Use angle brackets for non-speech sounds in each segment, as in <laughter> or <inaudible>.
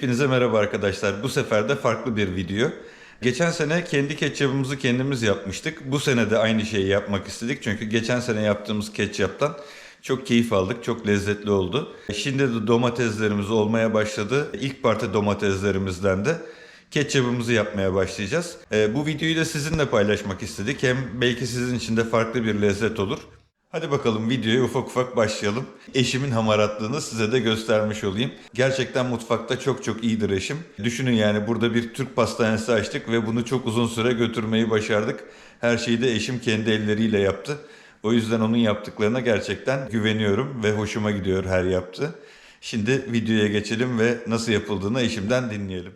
Hepinize merhaba arkadaşlar. Bu sefer de farklı bir video. Geçen sene kendi ketçabımızı kendimiz yapmıştık. Bu sene de aynı şeyi yapmak istedik. Çünkü geçen sene yaptığımız ketçaptan çok keyif aldık. Çok lezzetli oldu. Şimdi de domateslerimiz olmaya başladı. İlk parti domateslerimizden de ketçabımızı yapmaya başlayacağız. Ee, bu videoyu da sizinle paylaşmak istedik. Hem belki sizin için de farklı bir lezzet olur. Hadi bakalım videoya ufak ufak başlayalım. Eşimin hamaratlığını size de göstermiş olayım. Gerçekten mutfakta çok çok iyidir eşim. Düşünün yani burada bir Türk pastanesi açtık ve bunu çok uzun süre götürmeyi başardık. Her şeyi de eşim kendi elleriyle yaptı. O yüzden onun yaptıklarına gerçekten güveniyorum ve hoşuma gidiyor her yaptığı. Şimdi videoya geçelim ve nasıl yapıldığını eşimden dinleyelim.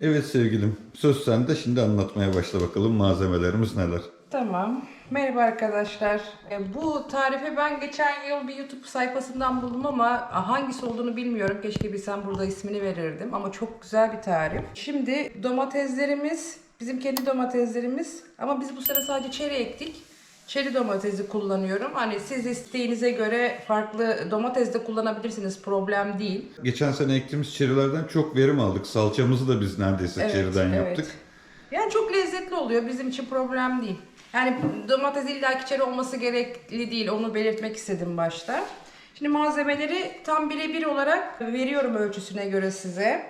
Evet sevgilim, söz sende. Şimdi anlatmaya başla bakalım malzemelerimiz neler. Tamam. Merhaba arkadaşlar. E, Bu tarifi ben geçen yıl bir YouTube sayfasından buldum ama hangisi olduğunu bilmiyorum. Keşke bilsem burada ismini verirdim ama çok güzel bir tarif. Şimdi domateslerimiz, bizim kendi domateslerimiz ama biz bu sene sadece çeri ektik. Çeri domatesi kullanıyorum. Hani siz isteğinize göre farklı domates de kullanabilirsiniz. Problem değil. Geçen sene ektiğimiz çerilerden çok verim aldık. Salçamızı da biz neredeyse Evet, çeriden evet. yaptık. Yani çok lezzetli oluyor. Bizim için problem değil. Yani domates illa içeri olması gerekli değil. Onu belirtmek istedim başta. Şimdi malzemeleri tam birebir olarak veriyorum ölçüsüne göre size.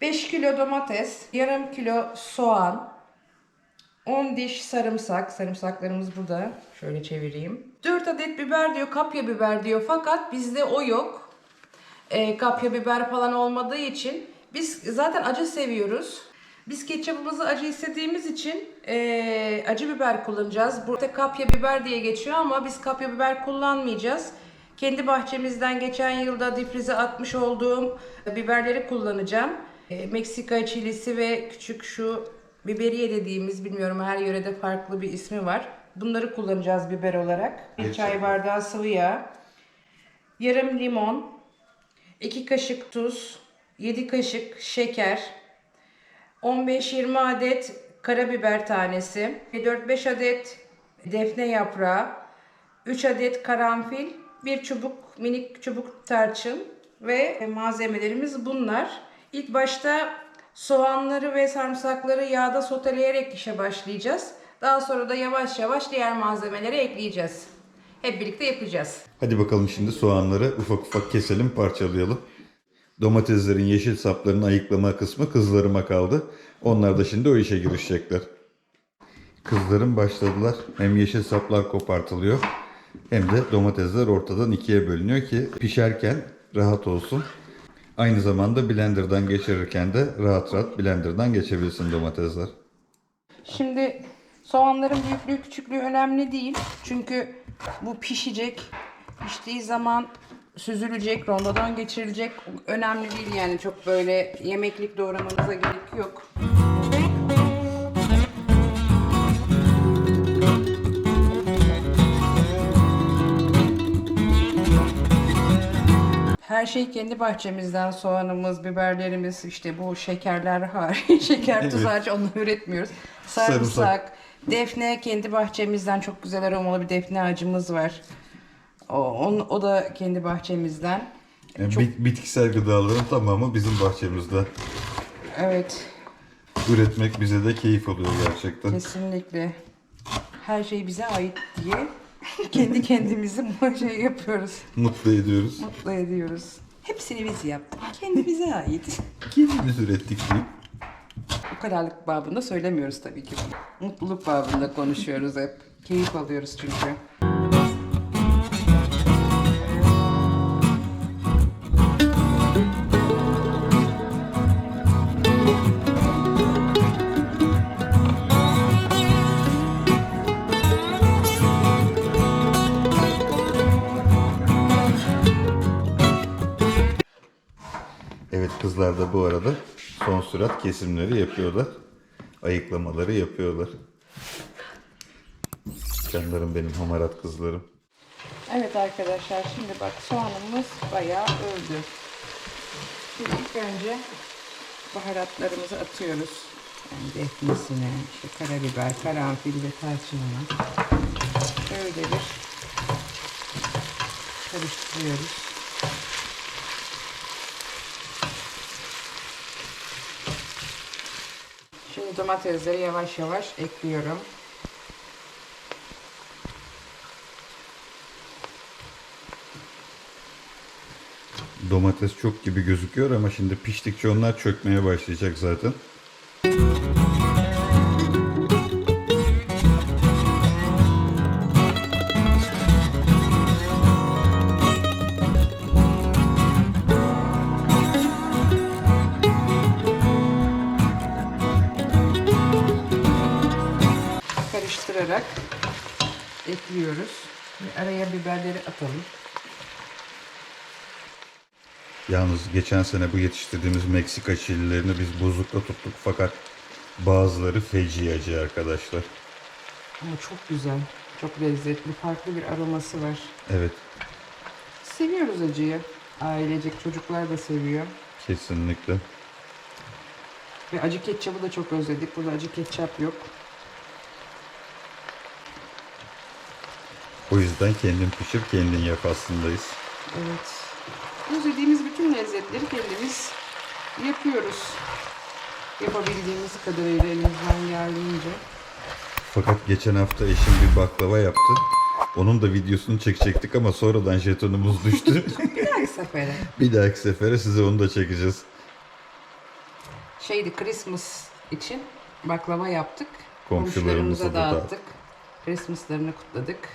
5 kilo domates, yarım kilo soğan, 10 diş sarımsak. Sarımsaklarımız burada. Şöyle çevireyim. 4 adet biber diyor, kapya biber diyor. Fakat bizde o yok e, kapya biber falan olmadığı için biz zaten acı seviyoruz. Biz ketçapımızı acı istediğimiz için e, acı biber kullanacağız. Burada kapya biber diye geçiyor ama biz kapya biber kullanmayacağız. Kendi bahçemizden geçen yılda difrize atmış olduğum biberleri kullanacağım. E, Meksika çilisi ve küçük şu biberiye dediğimiz bilmiyorum her yörede farklı bir ismi var. Bunları kullanacağız biber olarak. Bir çay bardağı sıvı yağ, yarım limon, 2 kaşık tuz, 7 kaşık şeker, 15-20 adet karabiber tanesi, 4-5 adet defne yaprağı, 3 adet karanfil, 1 çubuk minik çubuk tarçın ve malzemelerimiz bunlar. İlk başta soğanları ve sarımsakları yağda soteleyerek işe başlayacağız. Daha sonra da yavaş yavaş diğer malzemeleri ekleyeceğiz. Hep birlikte yapacağız. Hadi bakalım şimdi soğanları ufak ufak keselim, parçalayalım. Domateslerin yeşil saplarını ayıklama kısmı kızlarıma kaldı. Onlar da şimdi o işe girişecekler. Kızlarım başladılar. Hem yeşil saplar kopartılıyor hem de domatesler ortadan ikiye bölünüyor ki pişerken rahat olsun. Aynı zamanda blenderdan geçirirken de rahat rahat blenderdan geçebilsin domatesler. Şimdi soğanların büyüklüğü küçüklüğü önemli değil. Çünkü bu pişecek. Piştiği zaman süzülecek, rondodan geçirilecek. Önemli değil yani çok böyle yemeklik doğramanıza gerek yok. Her şey kendi bahçemizden soğanımız, biberlerimiz, işte bu şekerler hariç, <laughs> şeker tuz hariç onu üretmiyoruz. Sarımsak. Sarımsak, defne kendi bahçemizden çok güzel aromalı bir defne ağacımız var. O, on- o da kendi bahçemizden. Yani bit- bitkisel gıdaların tamamı bizim bahçemizde. Evet, Üretmek bize de keyif oluyor gerçekten. kesinlikle. Her şey bize ait diye <laughs> kendi kendimizi bu şey yapıyoruz. Mutlu ediyoruz. Mutlu ediyoruz. Hepsini biz yaptık. Kendimize ait. <laughs> Kendimiz ürettik deyip Bu kadarlık babında söylemiyoruz tabii ki. Mutluluk babında konuşuyoruz hep. Keyif alıyoruz çünkü. Da bu arada son sürat kesimleri yapıyorlar. Ayıklamaları yapıyorlar. Canlarım benim hamarat kızlarım. Evet arkadaşlar şimdi bak soğanımız bayağı öldü. Şimdi ilk önce baharatlarımızı atıyoruz. Yani defnesine, işte karabiber, karanfil ve tarçınına. Şöyle bir karıştırıyoruz. Domatesleri yavaş yavaş ekliyorum. Domates çok gibi gözüküyor ama şimdi piştikçe onlar çökmeye başlayacak zaten. Karıştırarak ekliyoruz. Ve araya biberleri atalım. Yalnız geçen sene bu yetiştirdiğimiz Meksika çililerini biz buzlukta tuttuk fakat bazıları feci acı arkadaşlar. Ama çok güzel, çok lezzetli, farklı bir aroması var. Evet Seviyoruz acıyı. Ailecek çocuklar da seviyor. kesinlikle. Ve acı ketçabı da çok özledik. Burada acı ketçap yok. O yüzden kendin pişir kendin yap aslındayız. Evet. Özlediğimiz bütün lezzetleri kendimiz yapıyoruz. Yapabildiğimiz kadarıyla elimizden geldiğince. Fakat geçen hafta eşim bir baklava yaptı. Onun da videosunu çekecektik ama sonradan jetonumuz düştü. <laughs> Bir dahaki sefere. bir dahaki sefere size onu da çekeceğiz. Şeydi Christmas için baklava yaptık. Komşularımıza da dağıttık. Christmas'larını kutladık.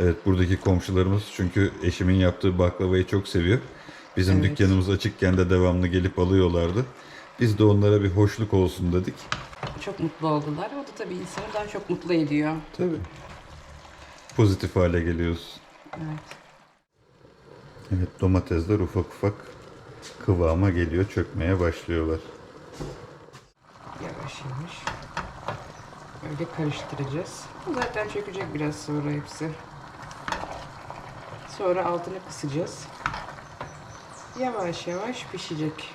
Evet buradaki komşularımız çünkü eşimin yaptığı baklavayı çok seviyor. Bizim Evet. dükkanımız açıkken de devamlı gelip alıyorlardı. Biz de onlara bir hoşluk olsun dedik. Çok mutlu oldular. O da tabii insanı daha çok mutlu ediyor. Tabii. Pozitif hale geliyoruz. Evet. Evet domatesler ufak ufak kıvama geliyor, çökmeye başlıyorlar. Yavaş yavaş. Öyle karıştıracağız. Zaten çökecek biraz sonra hepsi. Sonra altını kısacağız. Yavaş yavaş pişecek.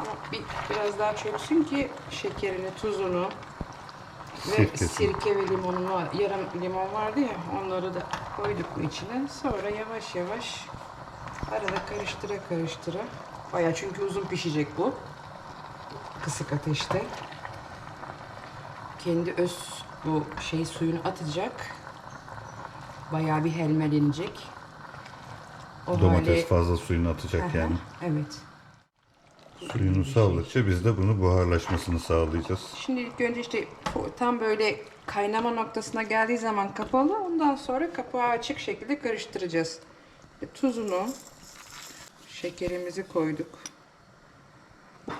Ama bir, biraz daha çöksün ki şekerini, tuzunu ve Sirkesini. sirke ve limonunu, yarım limon vardı ya onları da koyduk mu içine. Sonra yavaş yavaş arada karıştıra karıştıra. Baya çünkü uzun pişecek bu. Kısık ateşte. Kendi öz bu şey suyunu atacak. Bayağı bir helmelenecek. O Domates hale- fazla suyunu atacak Aha, yani. Evet. Suyunu saldıkça biz de bunu buharlaşmasını sağlayacağız. Şimdi ilk önce işte tam böyle kaynama noktasına geldiği zaman kapalı. Ondan sonra kapağı açık şekilde karıştıracağız. Ve tuzunu, şekerimizi koyduk.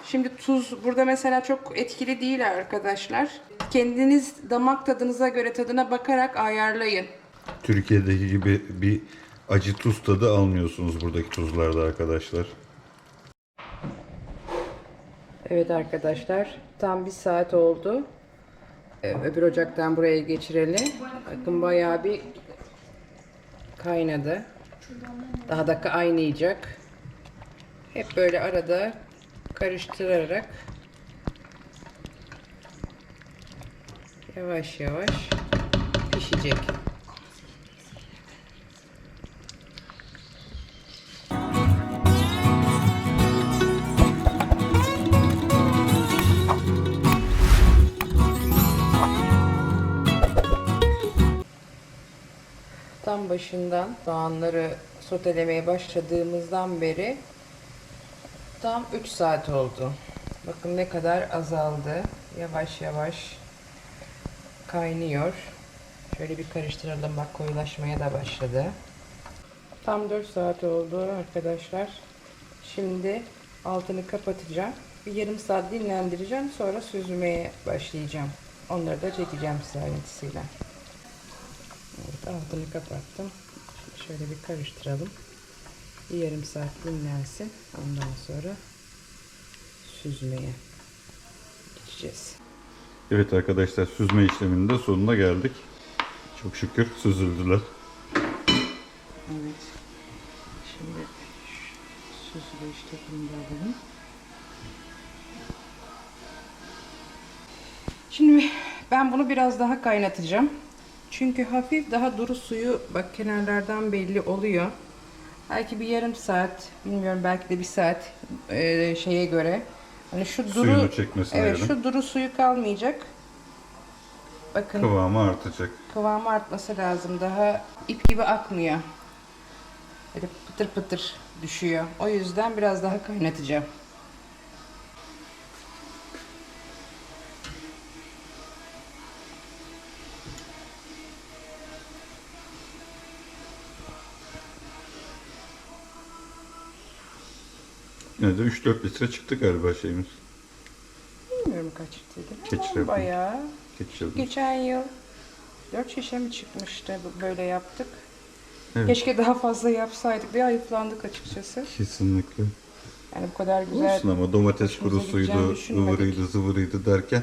Şimdi tuz burada mesela çok etkili değil arkadaşlar. Kendiniz damak tadınıza göre tadına bakarak ayarlayın. Türkiye'deki gibi bir acı tuz tadı almıyorsunuz buradaki tuzlarda arkadaşlar. Evet arkadaşlar tam bir saat oldu. Ee, Öbür ocaktan buraya geçireli. Bakın bayağı bir kaynadı. Daha da kaynayacak. Hep böyle arada karıştırarak yavaş yavaş pişecek. Tam başından soğanları sotelemeye başladığımızdan beri tam 3 saat oldu. Bakın ne kadar azaldı. Yavaş yavaş kaynıyor. Şöyle bir karıştıralım. Bak koyulaşmaya da başladı. Tam 4 saat oldu arkadaşlar. Şimdi altını kapatacağım. Bir yarım saat dinlendireceğim. Sonra süzmeye başlayacağım. Onları da çekeceğim size ayrıntısıyla. Altını kapattım. Şimdi şöyle bir karıştıralım. Bir yarım saat dinlensin. Ondan sonra süzmeye geçeceğiz. Evet arkadaşlar süzme işleminin de sonuna geldik. Çok şükür süzüldüler. Evet. Şimdi süzülüş tekniğini de alalım. Şimdi ben bunu biraz daha kaynatacağım. Çünkü hafif daha duru suyu bak kenarlardan belli oluyor. Belki bir yarım saat, bilmiyorum belki de bir saat e, şeye göre, Hani şu duru Suyunu çekmesine Evet, göre. şu duru suyu kalmayacak. Bakın Kıvamı artacak. kıvamı artması lazım. Daha ip gibi akmıyor. Böyle pıtır pıtır düşüyor. O yüzden biraz daha kaynatacağım. Yine de 3-4 litre çıktı galiba şeyimiz. Bilmiyorum kaç litreydi ama yapın. bayağı. Geçirdim. Geçen yıl 4 şişe mi çıkmıştı böyle yaptık. Evet. Keşke daha fazla yapsaydık diye ayıplandık açıkçası. Kesinlikle. Yani bu kadar güzel Olsun ama domates kurusuydu, ıvırıydı, zıvırıydı derken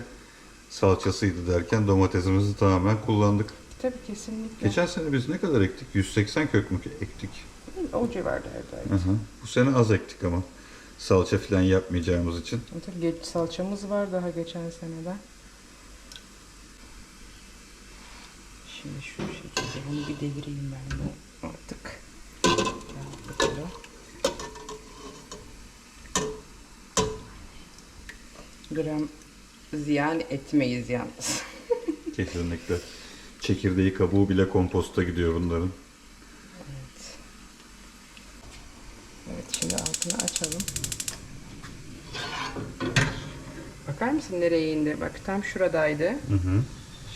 salçasıydı derken domatesimizi tamamen kullandık. Tabii kesinlikle. Geçen sene biz ne kadar ektik? 180 kök mü ektik? O civardaydı. Hı hı. Bu sene az ektik ama. Salça falan yapmayacağımız için. Tabii geç salçamız var daha geçen seneden. Şimdi şu şekilde bunu bir devireyim ben de artık. Gram ziyan etmeyiz yalnız. Kesinlikle. Çekirdeği kabuğu bile komposta gidiyor bunların. Evet. Evet şimdi altını açalım. Bakar mısın nereye indi? Bak tam şuradaydı. Hı hı.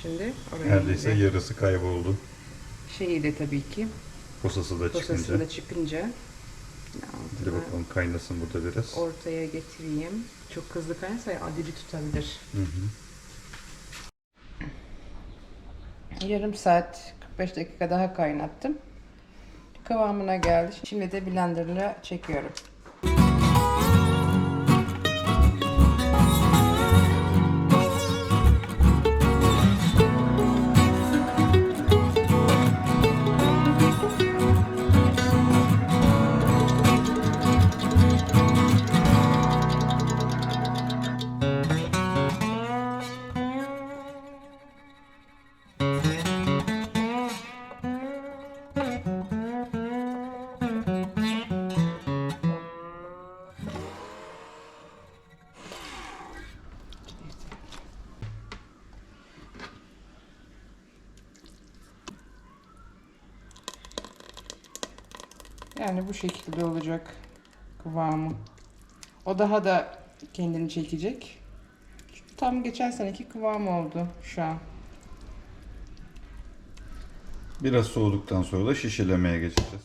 Şimdi oraya Neredeyse indi. yarısı kayboldu. Şeyi de tabii ki Posası da çıkınca. posasında çıkınca Hadi bakalım kaynasın burada biraz. ortaya getireyim. Çok hızlı kaynarsa adili tutabilir. Hı hı. Yarım saat 45 dakika daha kaynattım. Kıvamına geldi. Şimdi de blenderla çekiyorum. Yani bu şekilde olacak kıvamı. O daha da kendini çekecek. Tam geçen seneki kıvam oldu şu an. Biraz soğuduktan sonra da şişelemeye geçeceğiz.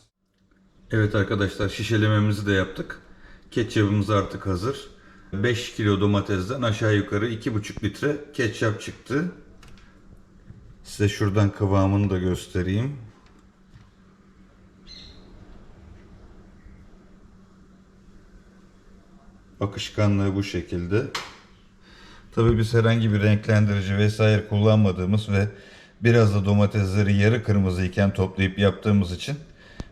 Evet arkadaşlar şişelememizi de yaptık. Ketçabımız artık hazır. 5 kilo domatesden aşağı yukarı 2,5 litre ketçap çıktı. Size şuradan kıvamını da göstereyim. Akışkanlığı bu şekilde. Tabii biz herhangi bir renklendirici vesaire kullanmadığımız ve biraz da domatesleri yarı kırmızı iken toplayıp yaptığımız için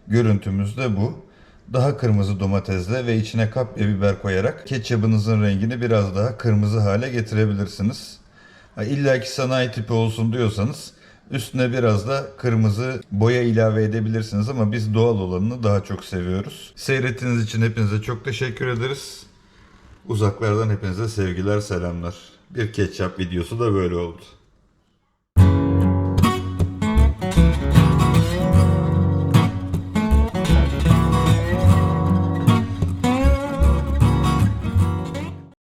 görüntümüz de bu. Daha kırmızı domatesle ve içine kapya biber koyarak ketçabınızın rengini biraz daha kırmızı hale getirebilirsiniz. Ha, İlla ki sanayi tipi olsun diyorsanız üstüne biraz da kırmızı boya ilave edebilirsiniz ama biz doğal olanını daha çok seviyoruz. Seyrettiğiniz için hepinize çok teşekkür ederiz. Uzaklardan hepinize sevgiler, selamlar. Bir ketçap videosu da böyle oldu.